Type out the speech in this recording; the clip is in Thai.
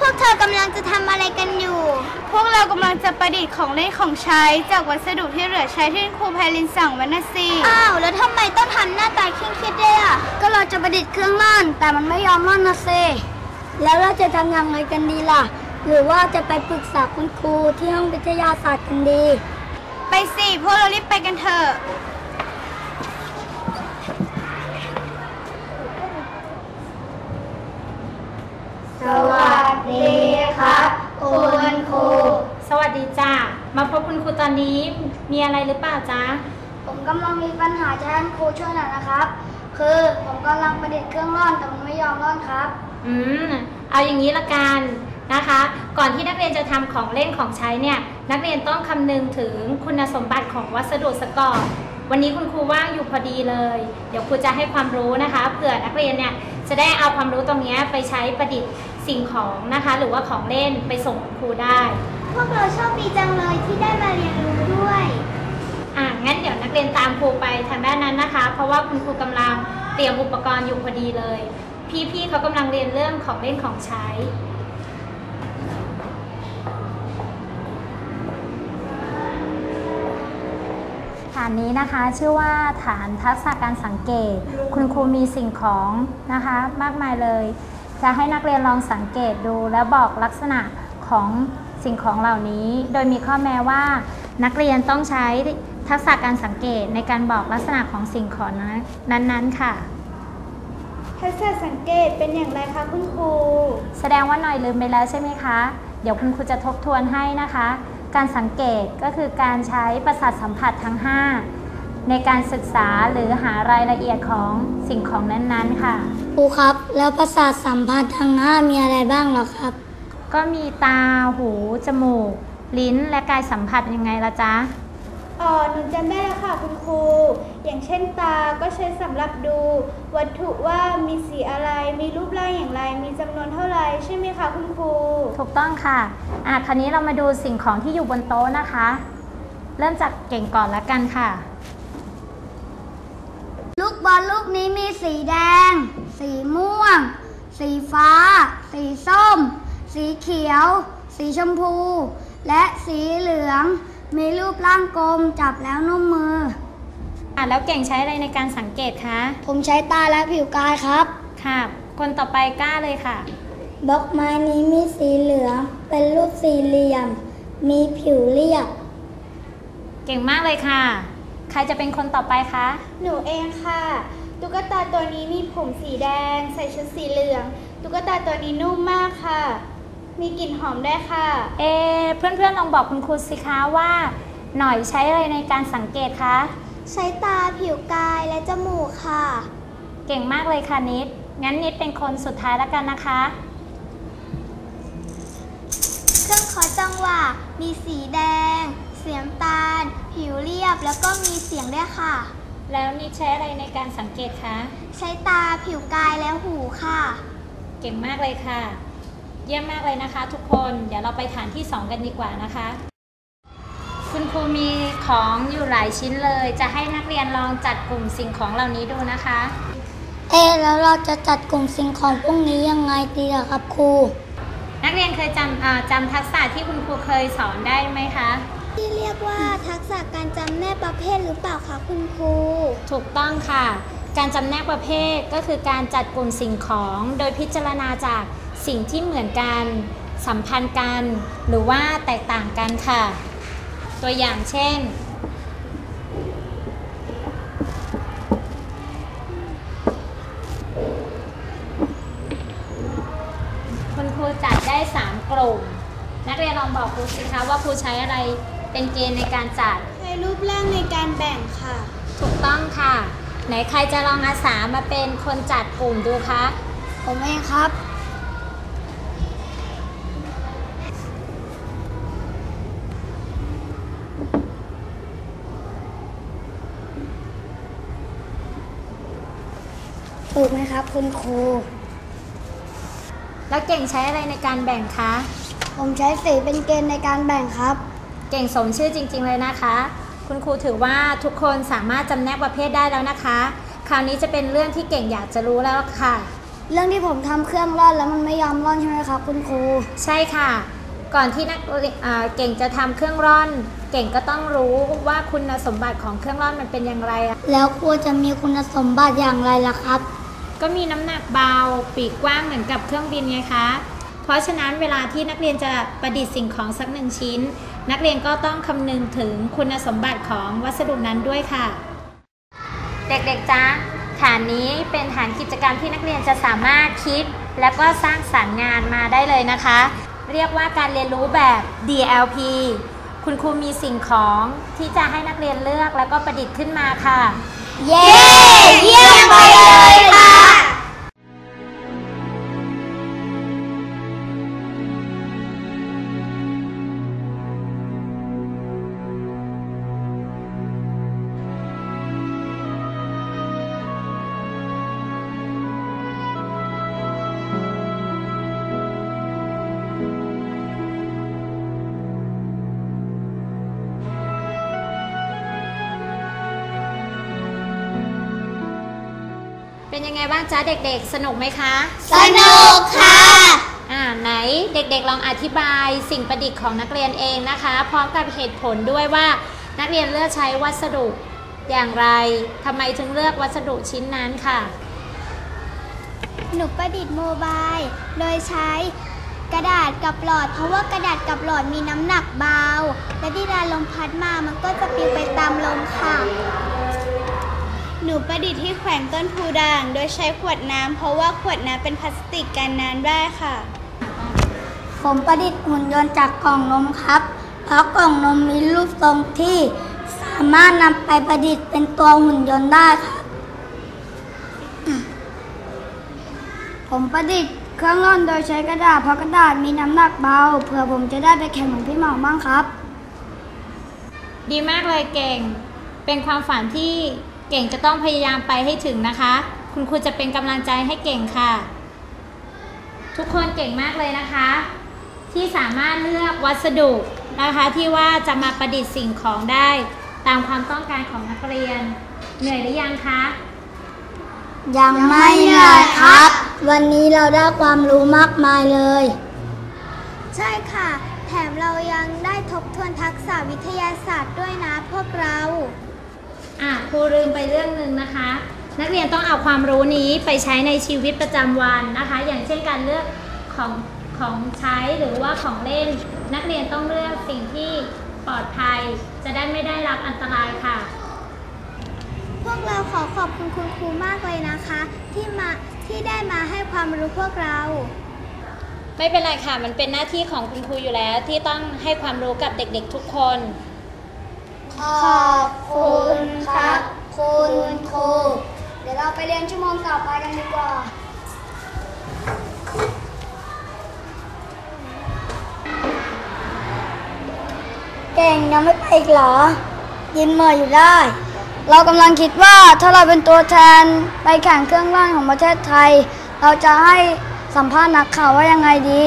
เธอกำลังจะทำอะไรกันอยู่ พวกเรากำลังจะประดิษฐ์ของเล่นของใช้ จากวัสดุที่เหลือใช้ที่ครูไพลินสั่งไว้นะสิอ้าว แล้วทำไมต้องทำหน้าตาเคร่งเครียดด้วยอะก็เราจะประดิษฐ์เครื่องร่อนแต่มันไม่ยอมร่อนนะเซแล้วเราจะทำยังไงกันดีล่ะ หรือว่าจะไปปรึกษาคุณครูที่ห้องวิทยาศาสตร์กันดี ไปสิพวกเรารีบไปกันเถอะ สวัสดีครับ คุณครู สวัสดีจ้า มาพบคุณครูตอนนี้มีอะไรหรือเปล่าจ๊ะ ผมกำลังมีปัญหาจะให้คุณครูช่วยหน่อยนะครับ คือผมกำลังประดิษฐ์เครื่องร่อนแต่มันไม่ยอมร่อนครับ อืม เอาอย่างนี้ละกันนะคะ ก่อนที่นักเรียนจะทำของเล่นของใช้เนี่ย นักเรียนต้องคำนึงถึงคุณสมบัติของวัสดุสก่อนวันนี้คุณครูว่างอยู่พอดีเลย เดี๋ยวครูจะให้ความรู้นะคะเผื่อนักเรียนเนี่ยจะได้เอาความรู้ตรงเนี้ยไปใช้ประดิษฐ์สิ่งของนะคะ หรือว่าของเล่นไปส่งคุณครูได้ พวกเราโชคดีจังเลยที่ได้มาเรียนรู้ด้วย อะงั้นเดี๋ยวนักเรียนตามครูไปทางด้านนั้นนะคะ เพราะว่าคุณครูกำลังเตรียมอุปกรณ์อยู่พอดีเลย พี่ๆเขากำลังเรียนเรื่องของเล่นของใช้ ฐานนี้นะคะชื่อว่าฐานทักษะการสังเกต คุณครูมีสิ่งของนะคะ มากมายเลย จะให้นักเรียนลองสังเกตดูและบอกลักษณะของ สิ่งของเหล่านี้ โดยมีข้อแม้ว่า นักเรียนต้องใช้ทักษะการสังเกตในการบอกลักษณะของสิ่งของนั้นๆค่ะ ทักษะสังเกตเป็นอย่างไรคะคุณครู แสดงว่าหน่อยลืมไปแล้วใช่ไหมคะ เดี๋ยวคุณครูจะทบทวนให้นะคะ การสังเกตก็คือการใช้ประสาทสัมผัสทั้ง 5 ในการศึกษาหรือหารายละเอียดของสิ่งของนั้นๆค่ะ ครูครับ แล้วประสาทสัมผัสทางหน้ามีอะไรบ้างเหรอครับ ก็มีตาหู จมูก ลิ้นและกายสัมผัสยังไงละจ๊ะ อ๋อ หนูจำได้แล้วค่ะคุณครู อย่างเช่นตา ก็ใช้สำหรับดู วัตถุว่ามีสีอะไร มีรูปร่างอย่างไร มีจำนวนเท่าไหร่ใช่ไหมคะคุณครู ถูกต้องค่ะ อะ คราวนี้เรามาดูสิ่งของที่อยู่บนโต๊ะนะคะ เริ่มจากเก่งก่อนละกันค่ะ ลูกบอลลูกนี้มีสีแดง สีม่วง สีฟ้า สีส้ม สีเขียว สีชมพู และสีเหลือง มีรูปร่างกลมจับแล้วนุ่มมืออะแล้วเก่งใช้อะไรในการสังเกตคะผมใช้ตาและผิวกายครับ ค่ะ คนต่อไปกล้าเลยค่ะ บล็อกไม้นี้มีสีเหลือง เป็นรูปสี่เหลี่ยม มีผิวเรียบ เก่งมากเลยค่ะ ใครจะเป็นคนต่อไปคะหนูเองค่ะตุ๊กตาตัวนี้มีผมสีแดง ใส่ชุดสีเหลืองตุ๊กตาตัวนี้นุ่มมากค่ะ มีกลิ่นหอมด้วยค่ะ เอเพื่อนๆลองบอกคุณครูสิคะว่า หน่อยใช้อะไรในการสังเกตคะ ใช้ตาผิวกายและจมูกค่ะ เก่งมากเลยค่ะนิด งั้นนิดเป็นคนสุดท้ายแล้วกันนะคะ เครื่องขอจังหวะมีสีแดง เสียงตาล ผิวเรียบแล้วก็มีเสียงด้วยค่ะ แล้วนิดใช้อะไรในการสังเกตคะ ใช้ตาผิวกายและหูค่ะ เก่งมากเลยค่ะ เยี่ยมมากเลยนะคะทุกคน เดี๋ยวเราไปฐานที่ 2 กันดีกว่านะคะ คุณครูมีของอยู่หลายชิ้นเลย จะให้นักเรียนลองจัดกลุ่มสิ่งของเหล่านี้ดูนะคะ เอ๊ะแล้วเราจะจัดกลุ่มสิ่งของพวกนี้ยังไงดีล่ะครับครู นักเรียนเคยจำอ่าจำทักษะที่คุณครูเคยสอนได้ไหมคะ ที่เรียกว่าทักษะการจำแนกประเภทหรือเปล่าคะคุณครู ถูกต้องค่ะ การจำแนกประเภทก็คือการจัดกลุ่มสิ่งของ โดยพิจารณาจาก สิ่งที่เหมือนกันสัมพันธ์กันหรือว่าแตกต่างกันค่ะ ตัวอย่างเช่น คุณครูจัดได้ 3 กลุ่ม นักเรียนลองบอกครูสิคะว่าครูใช้อะไรเป็นเกณฑ์ในการจัด ใช้รูปร่างในการแบ่งค่ะ ถูกต้องค่ะ ไหนใครจะลองอาสามาเป็นคนจัดกลุ่มดูคะ ผมเองครับ ถูกไหม ครับคุณครู แล้วเก่งใช้อะไรในการแบ่งคะ ผมใช้สีเป็นเกณฑ์ในการแบ่งครับ เก่งสมชื่อจริง ๆ เลยนะคะ คุณครูถือว่าทุกคนสามารถจำแนกประเภทได้แล้วนะคะ คราวนี้จะเป็นเรื่องที่เก่งอยากจะรู้แล้วค่ะ เรื่องที่ผมทำเครื่องร่อนแล้วมันไม่ยอมร่อนใช่ไหมครับ คุณครู ใช่ค่ะ ก่อนที่นักเรียนอ่าเก่งจะทำเครื่องร่อน เก่งก็ต้องรู้ว่าคุณสมบัติของเครื่องร่อนมันเป็นอย่างไรอะ แล้วครูจะมีคุณสมบัติอย่างไรล่ะครับ ก็มีน้ำหนักเบาปีกกว้างเหมือนกับเครื่องบินไงคะ เพราะฉะนั้นเวลาที่นักเรียนจะประดิษฐ์สิ่งของสักหนึ่งชิ้น นักเรียนก็ต้องคำนึงถึงคุณสมบัติของวัสดุนั้นด้วยค่ะ เด็กๆจ๊ะฐานนี้เป็นฐานกิจกรรมที่นักเรียนจะสามารถคิด และก็สร้างสรรค์งานมาได้เลยนะคะ เรียกว่าการเรียนรู้แบบ DLP คุณครูมีสิ่งของที่จะให้นักเรียนเลือกแล้วก็ประดิษฐ์ขึ้นมาค่ะ เย้ เยี่ยมไปเลยค่ะ เป็นยังไงบ้างจ๊ะเด็กๆ สนุกไหมคะ สนุกค่ะ อ่าไหนเด็กๆลองอธิบายสิ่งประดิษฐ์ของนักเรียนเองนะคะ พร้อมกับเหตุผลด้วยว่านักเรียนเลือกใช้วัสดุอย่างไรทำไมถึงเลือกวัสดุชิ้นนั้นค่ะ หนูประดิษฐ์โมบาย โดยใช้กระดาษกับหลอด เพราะว่ากระดาษกับหลอดมีน้ำหนักเบา และที่ดาลมพัดมามันก็จะปลิวไปตามลมค่ะห นูประดิษฐ์ที่แขวนต้นพูด่าง โดยใช้ขวดน้ำเพราะว่าขวดน้ำเป็นพลาสติกกันน้ำได้ค่ะ ผมประดิษฐ์หุ่นยนต์จากกล่องนมครับ เพราะกล่องนมมีรูปทรงที่สามารถนำไปประดิษฐ์เป็นตัวหุ่นยนต์ได้ครับ ผมประดิษฐ์เครื่องร่อนโดยใช้กระดาษเพราะกระดาษมีน้ำหนักเบาเผื่อผมจะได้ไปแข่งเหมือนพี่หมอบ้างครับ ดีมากเลยเก่ง เป็นความฝันที่ เก่งจะต้องพยายามไปให้ถึงนะคะ คุณครูจะเป็นกำลังใจให้เก่งค่ะ ทุกคนเก่งมากเลยนะคะ ที่สามารถเลือกวัสดุนะคะที่ว่าจะมาประดิษฐ์สิ่งของได้ ตามความต้องการของนักเรียน เหนื่อยหรือยังคะยังไม่เหนื่อยครับ วันนี้เราได้ความรู้มากมายเลย ใช่ค่ะ แถมเรายังได้ทบทวนทักษะวิทยาศาสตร์ด้วยนะพวกเรา อะครูลืมไปเรื่องหนึ่งนะคะ นักเรียนต้องเอาความรู้นี้ไปใช้ในชีวิตประจำวันนะคะ อย่างเช่นการเลือกของของใช้หรือว่าของเล่น นักเรียนต้องเลือกสิ่งที่ปลอดภัย จะได้ไม่ได้รับอันตรายค่ะ พวกเราขอขอบคุณคุณครูมากเลยนะคะ ที่มาที่ได้มาให้ความรู้พวกเรา ไม่เป็นไรค่ะ มันเป็นหน้าที่ของคุณครูอยู่แล้วที่ต้องให้ความรู้กับเด็กๆทุกคน ขอบคุณครับ คุณครู เดี๋ยวเราไปเรียนชั่วโมงต่อไปกันดีกว่า เก่งยังไม่ไปอีกเหรอ ยินเมื่ออยู่ได้ เรากำลังคิดว่าถ้าเราเป็นตัวแทนไปแข่งเครื่องร่างของประเทศไทย เราจะให้สัมภาษณ์นักข่าวว่ายังไงดี